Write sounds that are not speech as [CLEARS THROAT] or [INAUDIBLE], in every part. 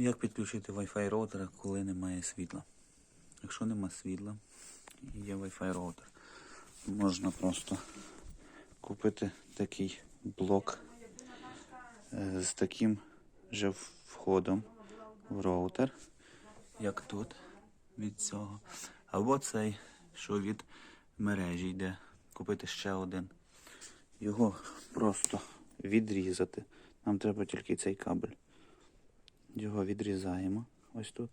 Як підключити Wi-Fi роутера, коли немає світла? Якщо нема світла і є Wi-Fi роутер, можна просто купити такий блок е, з таким же входом в роутер, як тут від цього. Або цей, що від мережі йде. Купити ще один. Його просто відрізати. Нам треба тільки цей кабель. Його відрізаємо ось тут.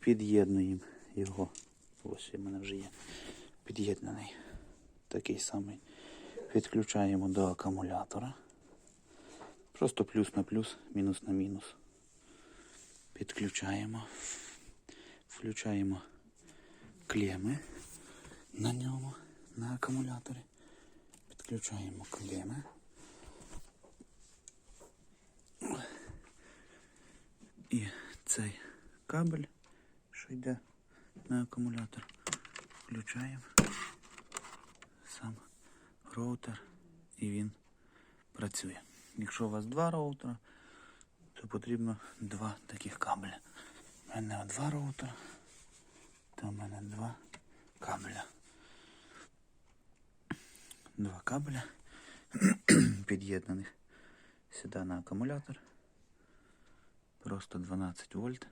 Під'єднуємо його. Ось у мене вже є. Під'єднаний. Такий самий. Підключаємо до акумулятора. Просто плюс на плюс, мінус на мінус. Підключаємо. Включаємо клеми на ньому, на акумуляторі. Підключаємо клеми. І цей кабель, що йде на акумулятор, включаємо сам роутер і він працює. Якщо у вас два роутера, то потрібно два таких кабеля. У мене два роутера, то у мене два кабеля. Два кабеля [CLEARS THROAT] під'єднаних сюди на акумулятор. Просто 12 вольт.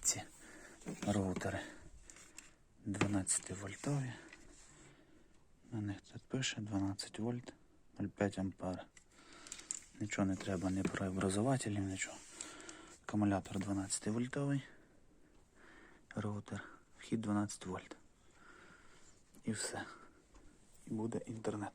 Ці роутери 12 вольтові. На них тут пише 12 вольт 0,5 ампер. Нічого не треба, не преобразователів, нічого. Акумулятор 12 вольтовий. Роутер. Вхід 12 вольт. І все. І буде інтернет.